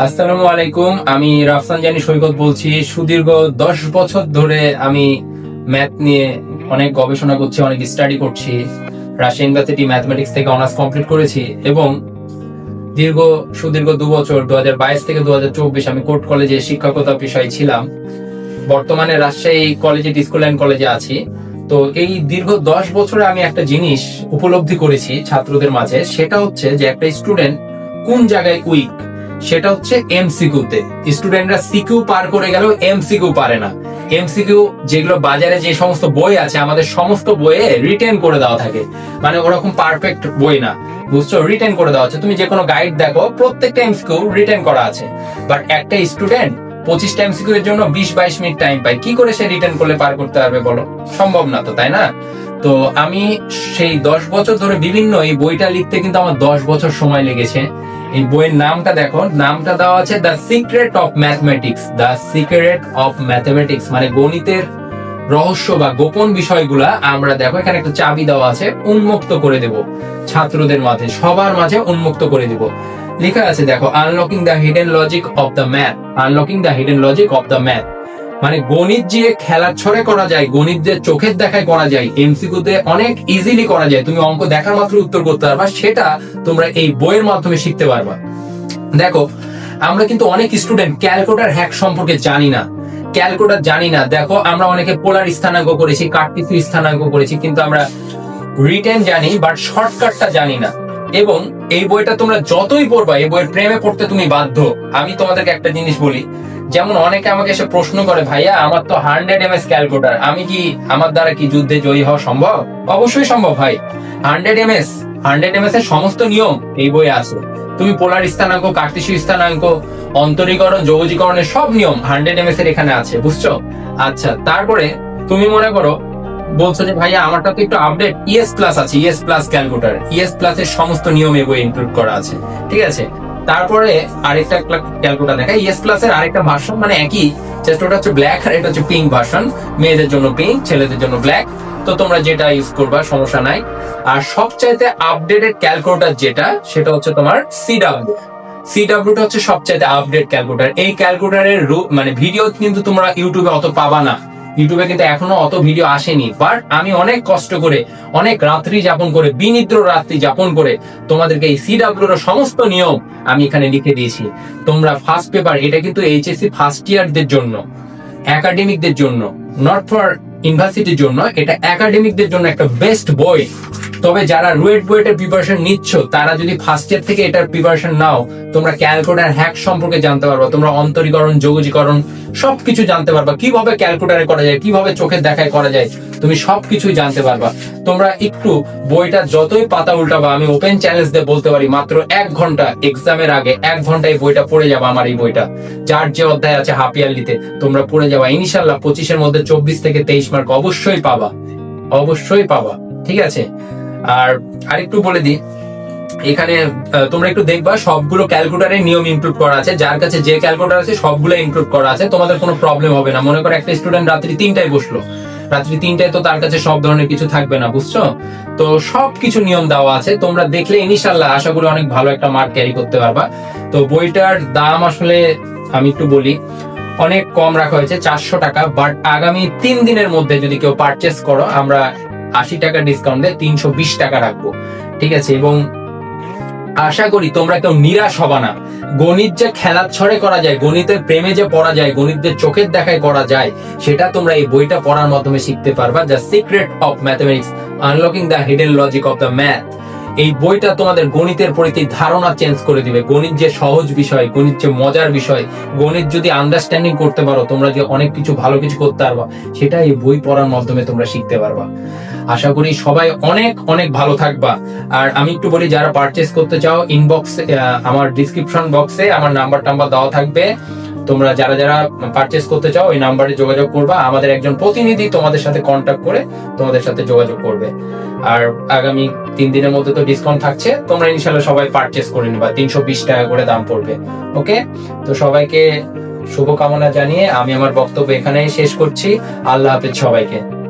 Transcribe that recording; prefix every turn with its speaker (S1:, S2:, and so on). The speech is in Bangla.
S1: আসসালামু আলাইকুম, আমি রাফসান জানি সৈকত বলছি। সুদীর্ঘ দশ বছর ধরে আমি ম্যাথ নিয়ে অনেক গবেষণা করছি, অনেক স্টাডি করছি। রাশিয়া ইউনিভার্সিটি ম্যাথমেটিক্স থেকে অনার্স কমপ্লিট করেছি এবং দীর্ঘ, সুদীর্ঘ দু বছর দু থেকে দু আমি কোর্ট কলেজে শিক্ষকতা বিষয়ে ছিলাম। বর্তমানে রাজশাহী কলেজে স্কুল অ্যান্ড কলেজে আছি। তো এই দীর্ঘ দশ বছরে আমি একটা জিনিস উপলব্ধি করেছি ছাত্রদের মাঝে, সেটা হচ্ছে যে একটা স্টুডেন্ট কোন জায়গায় উইক সেটা হচ্ছে এমসিকিউ তে। স্টুডেন্টরা সিকিউ পার করে গেলেও এমসিকিউ পারে না। এমসিকিউ যেগুলো বাজারে যে সমস্ত বই আছে, আমাদের সমস্ত বইয়ে রিটেন করে দেওয়া থাকে। মানে ওরকম পারফেক্ট বই না। বুঝছ? রিটেন করে দেওয়া আছে। তুমি যে কোনো গাইড দেখো, প্রত্যেকটা এমসিকিউ রিটেন করা আছে। বাট একটা স্টুডেন্ট পঁচিশটা এমসিকিউ এর জন্য বিশ বাইশ মিনিট টাইম পায়। কি করে সে রিটার্ন করলে পার করতে পারবে বলো? সম্ভব না তো, তাই না? তো আমি সেই দশ বছর ধরে বিভিন্ন এই বইটা লিখতে কিন্তু আমার দশ বছর সময় লেগেছে। এই বইয়ের নামটা দেখো, নামটা দেওয়া আছে the secret of mathematics the secret of mathematics মানে গণিতের রহস্য বা গোপন বিষয়গুলা আমরা দেখো, এখানে একটা চাবি দেওয়া আছে, উন্মুক্ত করে দেব ছাত্রদের মাঝে, সবার মাঝে উন্মুক্ত করে দেব। লেখা আছে দেখো unlocking the hidden logic of the math unlocking the hidden logic of the math মানে গণিত যে খেলার ছড়ে করা যায়, গণিত যে চোখের দেখায় করা যায় এমসিকিউতে অনেক ইজিলি করা যায়। তুমি অঙ্ক দেখার মাত্র উত্তর করতে পারবা, সেটা তোমরা এই বইয়ের মাধ্যমে শিখতে পারবা। দেখো, আমরা কিন্তু অনেক স্টুডেন্ট ক্যালকুলেটর হ্যাক সম্পর্কে জানি না। ক্যালকুলেটর জানি না। দেখো, আমরা অনেকে পোলার স্থানাঙ্ক করেছি কার্তিসু স্থানাঙ্ক করেছি, কিন্তু আমরা রিটেন জানি বাট শর্টকাটটা জানি না। এবং এই বইটা তোমরা যতই পড়বা, এই বইয়ের প্রেমে পড়তে তুমি বাধ্য। আমি তোমাদেরকে একটা জিনিস বলি যেমন অনেকে আমাকে এসে প্রশ্ন করে, ভাইয়া, আমার তো হান্ড্রেড এম এস ক্যালকুলেটার আমি কি আমার দ্বারা কি যুদ্ধে জয়ী হওয়া সম্ভব? অবশ্যই সম্ভব, ভাই। Hundred M S hundred M S এর সমস্ত নিয়ম এই বইয়ে আছে। তুমি পোলার স্থানাঙ্ক কার্তিসীয় স্থানাঙ্ক, অন্তরীকরণ যৌগীকরণের সব নিয়ম হান্ড্রেড এম এস এর এখানে আছে, বুঝছ? আচ্ছা তারপরে তুমি মনে করো, বলছো যে, ভাইয়া, আমারটা তো একটু আপডেট ইএস প্লাস আছে ES plus calculator ES plus এর সমস্ত নিয়ম এই বই ইনক্লুড করা আছে। ঠিক আছে? তারপরে আরেকটা ক্যালকুলেটর দেখা ইএস প্লাস এর আরেকটা ভার্সন মানে একই। জাস্ট ওটা হচ্ছে ব্ল্যাক আর এটা হচ্ছে পিঙ্ক ভার্সন মেয়েদের জন্য পিঙ্ক ছেলেদের জন্য ব্ল্যাক তো তোমরা যেটা ইউজ করবা, সমস্যা নাই। আর সবচাইতে আপডেটেড ক্যালকুলেটর যেটা, সেটা হচ্ছে তোমার সিডাব্লিউ সিডাব্লিউটা হচ্ছে সবচাইতে আপডেট ক্যালকুলেটর এই ক্যালকুলেটরের মানে ভিডিও কিন্তু তোমরা ইউটিউবে অত পাবা না। ইউটিউবে কিন্তু এখনও অত ভিডিও আসেনি বাট আমি অনেক কষ্ট করে, অনেক রাত্রি যাপন করে, বিনিদ্র রাত্রি যাপন করে তোমাদেরকে এই সিডাব্লিউ এর সমস্ত নিয়ম আমি এখানে লিখে দিয়েছি। তোমরা ফার্স্ট পেপার এটা কিন্তু এইচএসসি ফার্স্ট ইয়ারদের জন্য একাডেমিকদের জন্য নট ফর ইউনিভার্সিটির জন্য, এটা একাডেমিকদের জন্য একটা বেস্ট বই। তবে যারা রুয়েট বুয়েটের প্রিপারেশন নিচ্ছ, তারা যদি ফার্স্ট ইয়ার থেকে এটার প্রিপারেশন নাও, তোমরা ক্যালকুলেটার হ্যাক সম্পর্কে জানতে পারবা, তোমরা অন্তরীকরণ, যোগজীকরণ, সবকিছু জানতে পারবা। কীভাবে ক্যালকুলেটারে করা যায়, কীভাবে চোখের দেখায় করা যায়, তুমি সবকিছু জানতে পারবা। তোমরা একটু বইটা যতই পাতা উল্টাবা, আমি ওপেন চ্যালেঞ্জ দিয়ে বলতে পারি, মাত্র এক ঘণ্টা এক্সামের আগে এক ঘণ্টা এই বইটা পড়ে যাবা আমার এই বইটা। যার যে অধ্যায় আছে হাফ ইয়ারলিতে তোমরা পড়ে যাবা। ইনশাল্লাহ পঁচিশের মধ্যে চব্বিশ থেকে তেইশ মার্ক অবশ্যই পাবা। অবশ্যই পাবা। ঠিক আছে? আর আরেকটু বলে দিই, এখানে তোমরা একটু দেখবা, সবগুলো ক্যালকুলেটারের নিয়ম ইনক্লুড করা আছে। যার কাছে যে ক্যালকুলেটার আছে, সবগুলো ইনক্লুড করা আছে। তোমাদের কোনো প্রবলেম হবে না। মনে করো একটা স্টুডেন্ট রাত্রি তিনটায় বসল। রাত্রি তিনটায় তো তার কাছে সব ধরনের কিছু থাকবে না, বুঝছ? তো সব কিছু নিয়ম দেওয়া আছে। তোমরা দেখলে ইনশাল্লাহ আশা করি অনেক ভালো একটা মার্ক ক্যারি করতে পারবা। তো বইটার দাম আসলে, আমি একটু বলি, অনেক কম রাখা হয়েছে, চারশো টাকা। বাট আগামী তিন দিনের মধ্যে যদি কেউ পারচেস করো, আমরা আশি টাকা ডিসকাউন্ট দেয় তিনশো বিশ টাকা রাখব। ঠিক আছে? এবং আশা করি তোমরা কেউ নিরাশ হবা না। গণিত যে খেলার ছড়ে করা যায়, গণিতের প্রেমে যে পড়া যায় গণিতের চোখের দেখায় করা যায়, সেটা তোমরা এই বইটা পড়ার মাধ্যমে শিখতে পারবা। The secret of mathematics unlocking the hidden logic of the math এই বইটা তোমাদের গণিতের প্রতি ধারণা চেঞ্জ করে দিবে। গণিত যে সহজ বিষয়, গণিত যে মজার বিষয়, গণিত যদি আন্ডারস্ট্যান্ডিং করতে পারো, তোমরা যে অনেক কিছু ভালো কিছু করতে পারবা, সেটা এই বই পড়ার মাধ্যমে তোমরা শিখতে পারবা। আশা করি সবাই অনেক অনেক ভালো থাকবা। আর আমি একটু বলি, যারা পারচেস করতে চাও ইনবক্স আমার ডিসক্রিপশন বক্সে আমার নাম্বার টাম্বার দেওয়া থাকবে। তোমরা যারা যারা পারচেস করতে চাও, ওই নাম্বারে যোগাযোগ করবা। আমাদের একজন প্রতিনিধি তোমাদের সাথে কন্ট্যাক্ট করে তোমাদের সাথে যোগাযোগ করবে। আর আগামী তিন দিনের মধ্যে তো ডিসকাউন্ট থাকছে। তোমরা ইনশাল্লাহ সবাই পারচেস করে নিবা। তিনশো বিশ টাকা করে দাম পড়বে। ওকে তো সবাইকে শুভকামনা জানিয়ে আমি আমার বক্তব্য এখানেই শেষ করছি। আল্লাহ হাফেজ সবাইকে।